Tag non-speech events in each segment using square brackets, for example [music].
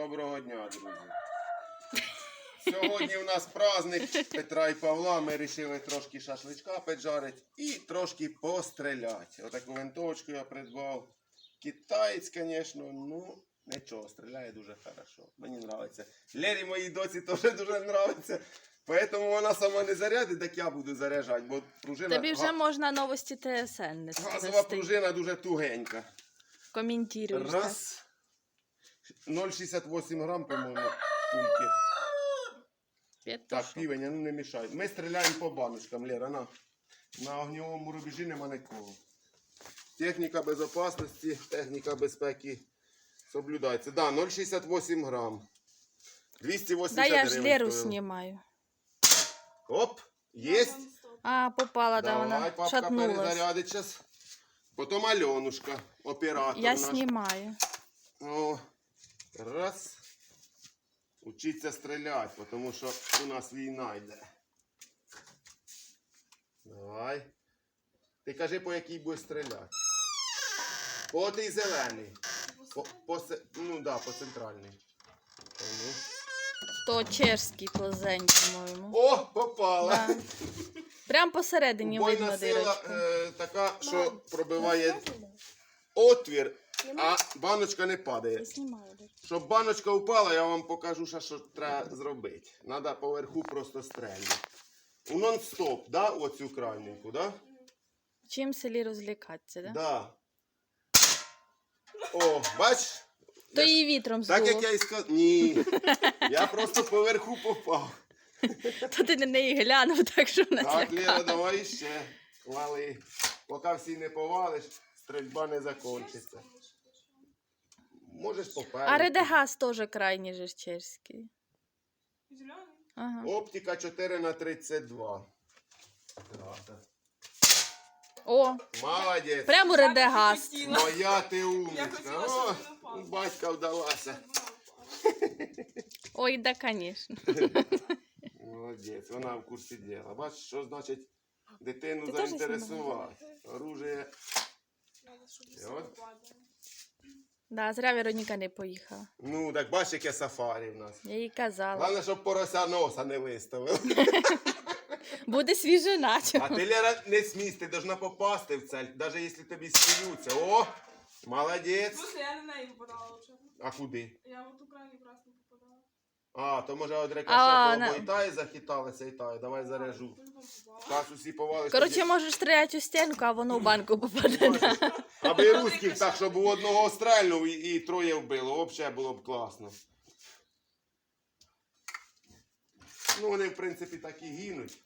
Доброго дня, друзі. Сьогодні у нас праздник Петра і Павла. Ми вирішили трошки шашличка поджарити і трошки постріляти. Отаку винтовочку я придбав. Китаєць, звісно, ну нічого, стріляє дуже хорошо. Мені подобається. Лері моїй доці теж дуже подобається. Поэтому вона сама не зарядить, так я буду заряджати, бо пружина Тобі вже га- можна новості ТСН не газова пружина дуже тугенька. Коментуєш. так? Раз. 0,68 грам, по-моєму, пульки. Так, півень, а ну не мішай. Ми стріляємо по баночкам, Лера, на. На огневому рубежі нема нікого. Техніка безопасності, техніка безпеки соблюдається. Да, 0,68 грам. 280 Да я ж гривень Леру стоїло. знімаю. Оп, єсть. А, попала, да, Давай, вона папка шатнулась. перезарядить зараз. Потім Альонушка, оператор Я наш. знімаю. О, раз. Учиться стріляти, тому що у нас війна йде. Давай. Ти кажи, по якій будеш стріляти. По тій зелений. По, по, ну да, по центральній. Ну. То чешський плазень, по-моєму. О, попала. Да. Прям посередині Бойна видно сила дирочку. е, така, що пробиває отвір, а баночка не падає. Щоб баночка упала, я вам покажу, ще, що треба зробити. Треба поверху просто стрельнути. У нон-стоп, да? Оцю крайненьку, да? Чим селі розлікатися, да? Да. О, бач? То Я ж- її вітром Так як я і сказав. Ні. Я просто поверху попав. [laughs] То ти на неї глянув, так що вона Так, злякала. давай ще. Вали. Поки всі не повалиш, стрільба не закінчиться. Можеш попереду. А Редегас теж крайній же чешський. Ага. Оптика 4 на 32. О, Молодець. прямо Редегас. Моя ти умничка. О, батька вдалася. Ой, да, звісно. Молодець, вона в курсі діла. Бачиш, що значить дитину Ти от. Да, зря Вероніка не поїхала. Ну, так бачиш, яке сафарі в нас. Я їй казала. Головне, щоб порося носа не виставив. [laughs] Буде свіжина. А ти, Лера, не смійся, ти должна попасти в цель, навіть якщо тобі сміються. О, молодець. Слушай, я на неї попадала лучше. А куди? Я вот у крайній не попадала. А, то може А, рикошету на- або і та і захиталася, і та, і давай заряжу. Кас усі повалися. Коротше, можеш стріляти у стінку, а воно в банку попаде. Аби русських так, щоб у одного стрельнув і, і троє вбило. Взагалі було б класно. Ну, вони, в принципі, так і гинуть.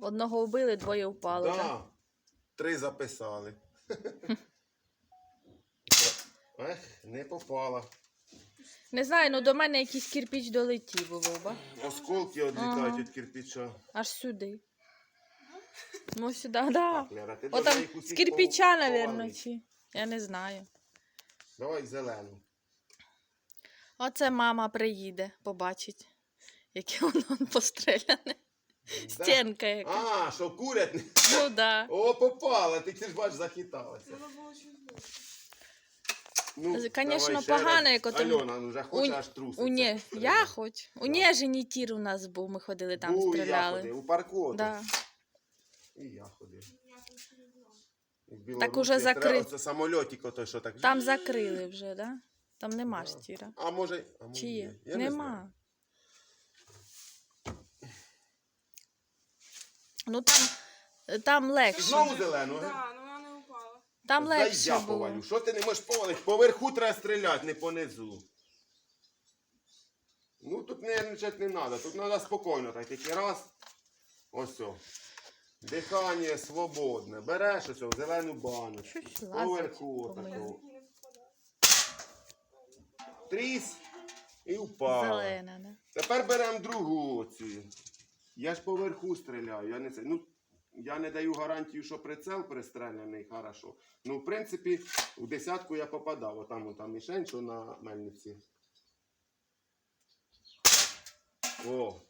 Одного вбили, двоє впало. Да. так? Три записали. [laughs] Ех, не попала. Не знаю, ну до мене якийсь кирпіч долетів у лоба. Осколки відлітають Ага. від кирпича. Аж сюди. Ну, сюди, да. Так, Лера, ти О, должна їх з усіх кирпича, пов- повалити. чи. Я не знаю. Давай зелену. Оце мама приїде, побачить, яке воно [laughs] постріляне. Стінка яка. А, що курять? Ну да. О, попала, ти ж бач, захиталася. Треба було щось було. Ну, З- конечно, погано, як ото- Альона, ну вже хоче У- аж труситься. У не... Я хоч. У Нежині тір у нас був, ми ходили там, Був і я стріляли. ходив, у парку. ото. Да. І я ходив. І в Білорусі Так уже закрит- треба- Це самольотик ото, що так. Там закрили вже, да? Там нема Да. ж тіра. А може, а може Чи є? Я не знаю. Нема. Ну там, там легше. Знову зелену? га? Да, ну. Там Дай легше я було. повалю. Що ти не можеш повалити? Поверху треба стріляти, не понизу. Ну тут нервничати не треба, тут треба спокійно так, тільки раз. Ось о. Дихання свободне. Береш ось о, зелену баночку. Щось лазить Поверху по. Тріс і впав. Зелена, да. Тепер беремо другу оцю. Я ж поверху стріляю. Я не це. Ну, я не даю гарантію, що прицел пристреляний хорошо. Ну, в принципі, в десятку я попадав. Отам, отам мішень, що на мельниці. О.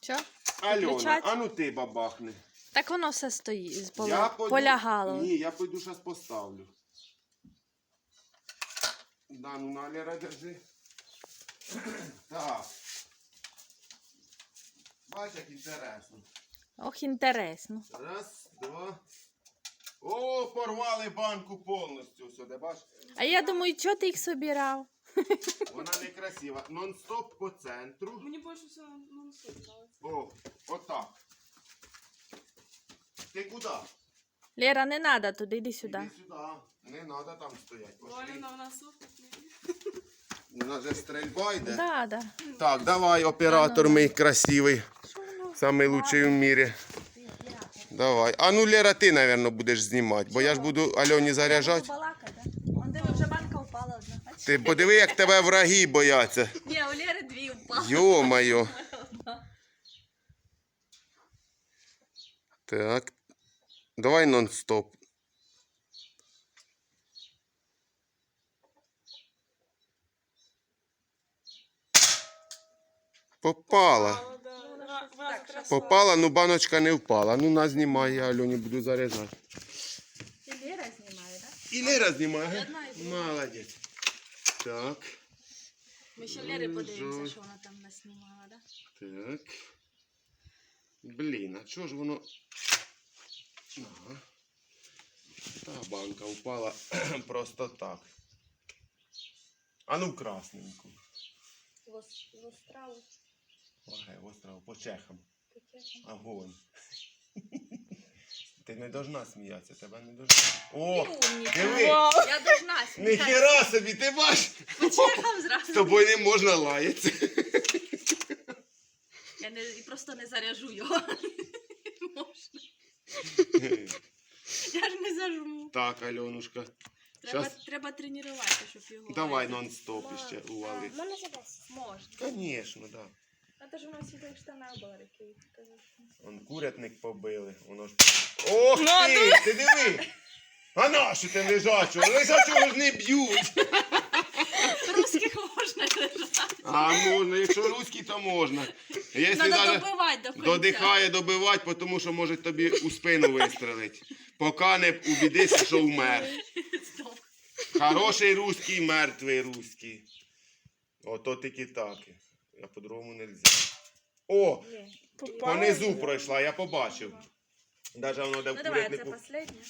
Що? Альона, Виключать? а ну ти бабахни. Так воно все стоїть, Я пойду- полягало. Ні, я пойду зараз поставлю. Да, ну на Лера держи. Так. Бач, як інтересно. Ох, інтересно. Раз, два. О, порвали банку повністю сюди, бач? А я думаю, чого ти їх собирав? Вона некрасива. Нон-стоп по центру. Мені більше все нравиться. О, отак. Ти куди? Лера, не треба туди, йди сюди. Іди сюди. Не треба там стояти. Валіна в носу. У нас же стрельба йде. Да, да. Так, давай, оператор мій красивий. Самий лучший в мірі. Давай. А ну, Лера, ти, мабуть, будеш знімати, бо я ж буду Альоні заряджати. Он диви, вже банка впала одна. Ти подиви, як тебе враги бояться. Ні, у Лєри дві впала. Йо-моє. [laughs] Так. Давай нон-стоп. Попала. Попала, ну баночка не впала. Ну на знімай, я Альоні буду заряджати. І Лєра знімає, так? І Лера знімає. Я знаю. Молодець. Так. Ми ще Лєри Ой, подивимося, жой. що вона там наснімала, так? Так. Блін, а чого ж воно. Ага. Та банка впала [clears throat] просто так. А ну красненьку. В острову. Лагай, остров по чехам. Огонь. [laughs] Ти не должна сміятися, тебе не должна. О! Диви! Я должна [laughs] Ніхера собі, ти бачиш? Почекав З зразу. тобою не можна лаятися. Я не, і просто не заряжу його. Можна. [laughs] Я ж не зажму. Так, Альонушка. Треба, Щас. треба тренуватися, щоб його. Давай нон-стоп іще ували. Можна зараз? Можна. Звісно, так. Да. А то ж у нас в штанах була такий. Он курятник побили, воно ж. Ох ти! Ти диви! А нащо ти лежачого? Лежачого ж не б'ють! Русських можна лежати. А можна, якщо руський, то можна. Якщо Надо даже добивати до кінця. додихає добивати, тому що може тобі у спину вистрелить. Поки не убідися, що вмер. Стоп. Хороший руський, мертвий руський. Ото тільки таки. Я по-другому не можна. О! Понизу пройшла, я побачив. Даже воно де Ну давай, це курятнику. останнє.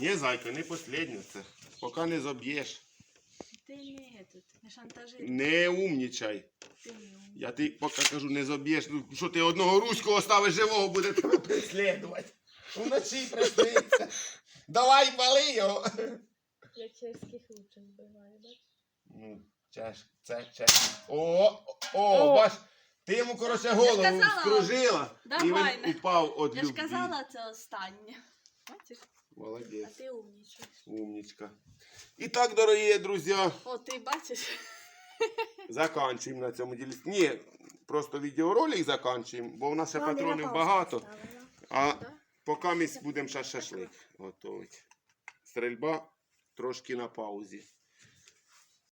Ні, зайка, не последнє це. Поки не зоб'єш. Ти не тут, не шантажи. Не умнічай. Ти не умний. Я ти поки кажу, не зоб'єш. Ну що ти одного руського ставиш живого, буде тебе преслідувати. Вночі присниться. Давай вали його. Я чеських лучше збиваю, бачиш? Ну, чеш, це чеш. О, о, бач, ти йому, коротше, голову казала. скружила, і Давай, він не. упав від Я ж казала, це останнє. Бачиш? А Молодець, ти умнічаєш. умничка. І так, дорогі друзі, О, ти бачиш? заканчуємо на цьому ділі. Ні, просто відеоролик заканчуємо, бо в нас ще патронів багато. А поки ми будемо ще шашлик готувати. Стрельба трошки на паузі.